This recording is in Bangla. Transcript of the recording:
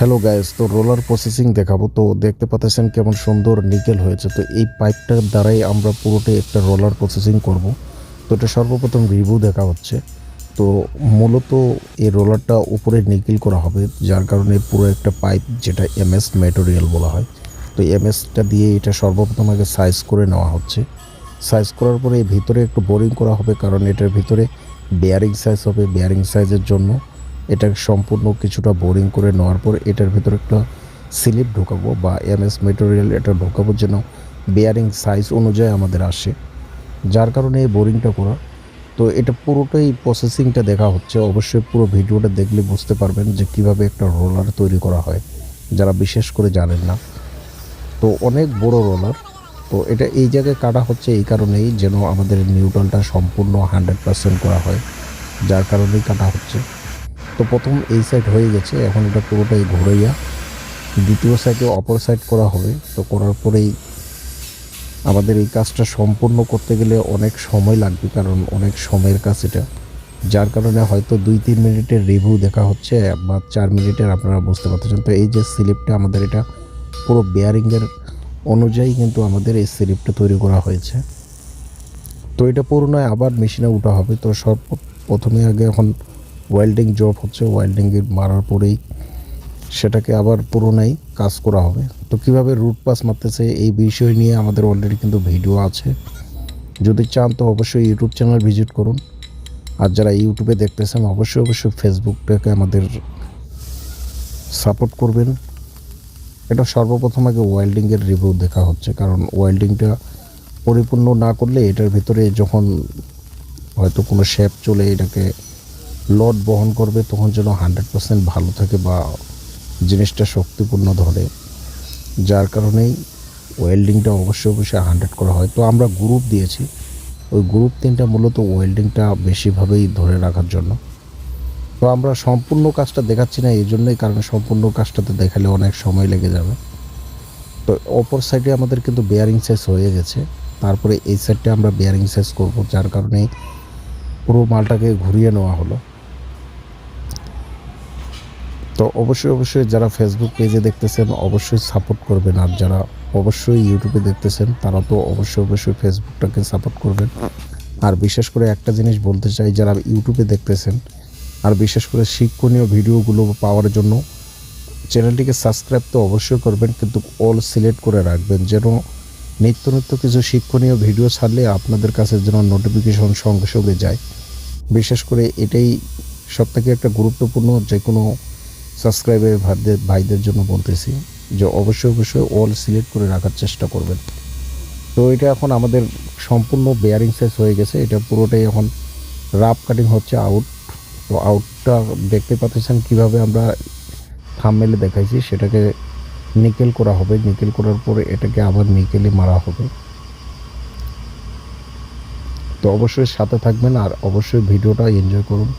হ্যালো গাইস তো রোলার প্রসেসিং দেখাবো। তো দেখতে পাচ্ছেন কেমন সুন্দর নিকেল হয়েছে। তো এই পাইপটার দ্বারাই আমরা পুরোটাই একটা রোলার প্রসেসিং করব। তো এটা সর্বপ্রথম রিভিউ দেখা হচ্ছে। তো মূলত এই রোলারটা উপরে নিকেল করা হবে, যার কারণে পুরো একটা পাইপ যেটা এমএস ম্যাটেরিয়াল বলা হয়। তো এমএসটা দিয়ে এটা সর্বপ্রথম আগে সাইজ করে নেওয়া হচ্ছে। সাইজ করার পরে ভিতরে একটু বোরিং করা হবে, কারণ এটার ভিতরে বেয়ারিং সাইজ হবে বেয়ারিং সাইজের জন্য। এটা সম্পূর্ণ কিছুটা বোরিং করে নেওয়ার পর এটার ভিতরে একটা স্লিপ ঢোকাবো বা এমএস মেটেরিয়াল এটা ঢোকাবো যেন বেয়ারিং সাইজ অনুযায়ী আমাদের আসে। যার কারণে এই বোরিংটা করা। তো এটা পুরোটাই প্রসেসিংটা দেখা হচ্ছে। অবশ্যই পুরো ভিডিওটা দেখলে বুঝতে পারবেন যে কীভাবে একটা রোলার তৈরি করা হয়। যারা বিশেষ করে জানেন না। তো অনেক বড় রোলার তো এটা এই জায়গায় কাটা হচ্ছে এই কারণেই যেন আমাদের নিউটনটা সম্পূর্ণ হান্ড্রেড পার্সেন্ট করা হয়। যার কারণেই কাটা হচ্ছে। তো প্রথম এই সাইড হয়ে গেছে, এখন এটা পুরোটাই ঘুরাইয়া দ্বিতীয় সাইডে অপর সাইড করা হবে। তো করার পরেই আমাদের এই কাজটা সম্পূর্ণ করতে গেলে অনেক সময় লাগবে, কারণ অনেক সময়ের কাজ এটা। যার কারণে হয়তো দুই তিন মিনিটের রিভিউ দেখা হচ্ছে বা চার মিনিটের আপনারা বুঝতে পারতেছেন। তো এই যে স্লিপটা আমাদের এটা পুরো বেয়ারিংয়ের অনুযায়ী কিন্তু আমাদের এই স্লিপটা তৈরি করা হয়েছে। তো এটা পুরোনায় আবার মেশিনে উঠা হবে। তো সব প্রথমে আগে এখন ওয়েল্ডিং জব হচ্ছে ওয়েল্ডিংয়ে মারার পরেই সেটাকে আবার পুরোনাই কাজ করা হবে। তো কীভাবে রুট পাস মারতেছে এই বিষয় নিয়ে আমাদের অলরেডি কিন্তু ভিডিও আছে। যদি চান তো অবশ্যই ইউটিউব চ্যানেল ভিজিট করুন। আর যারা ইউটিউবে দেখতেছেন, অবশ্যই অবশ্যই ফেসবুকটাকে আমাদের সাপোর্ট করবেন। এটা সর্বপ্রথম আগে ওয়েল্ডিংয়ের রিভিউ দেখা হচ্ছে, কারণ ওয়েল্ডিংটা পরিপূর্ণ না করলে এটার ভিতরে যখন হয়তো কোনো শেপ চলে এটাকে লোড বহন করবে, তখন যেন হান্ড্রেড পার্সেন্ট ভালো থাকে বা জিনিসটা শক্তিপূর্ণ ধরে। যার কারণেই ওয়েল্ডিংটা অবশ্যই অবশ্যই হান্ড্রেড করা হয়। তো আমরা গ্রুপ দিয়েছি। ওই গ্রুপ তিনটা মূলত ওয়েল্ডিংটা বেশিভাবেই ধরে রাখার জন্য। তো আমরা সম্পূর্ণ কাজটা দেখাচ্ছি না, এই জন্যই কারণ সম্পূর্ণ কাজটাতে দেখালে অনেক সময় লেগে যাবে। তো অপর সাইডে আমাদের কিন্তু বেয়ারিং সাইজ হয়ে গেছে। তারপরে এই সাইডটা আমরা বেয়ারিং সাইজ করব, যার কারণে পুরো মালটাকে ঘুরিয়ে নেওয়া হলো। তো অবশ্যই অবশ্যই যারা ফেসবুক পেজে দেখতেছেন, অবশ্যই সাপোর্ট করবেন। আর যারা অবশ্যই ইউটিউবে দেখতেছেন, তারা তো অবশ্যই অবশ্যই ফেসবুকটাকে সাপোর্ট করবেন। আর বিশেষ করে একটা জিনিস বলতে চাই, যারা ইউটিউবে দেখতেছেন, আর বিশেষ করে শিক্ষণীয় ভিডিওগুলো পাওয়ার জন্য চ্যানেলটিকে সাবস্ক্রাইব তো অবশ্যই করবেন, কিন্তু অল সিলেক্ট করে রাখবেন, যেন নিত্য নিত্য কিছু শিক্ষণীয় ভিডিও ছাড়লে আপনাদের কাছে যেন নোটিফিকেশন সঙ্গে সঙ্গে যায়। বিশেষ করে এটাই সবথেকে একটা গুরুত্বপূর্ণ যে কোনো সাবস্ক্রাইবার ভাইদের ভাইদের জন্য বলতেছি যে অবশ্যই অবশ্যই অল সিলেক্ট করে রাখার চেষ্টা করবেন। তো এটা এখন আমাদের সম্পূর্ণ বেয়ারিং সাইজ হয়ে গেছে। এটা পুরোটাই এখন রাফ কাটিং হচ্ছে আউট তো আউটটা দেখতে পাচ্ছেন কীভাবে আমরা থামমেলে দেখাইছি। সেটাকে নিকেল করা হবে। নিকেল করার পরে এটাকে আবার নিকেলে মারা হবে। তো অবশ্যই সাথে থাকবেন আর অবশ্যই ভিডিওটা এনজয় করুন।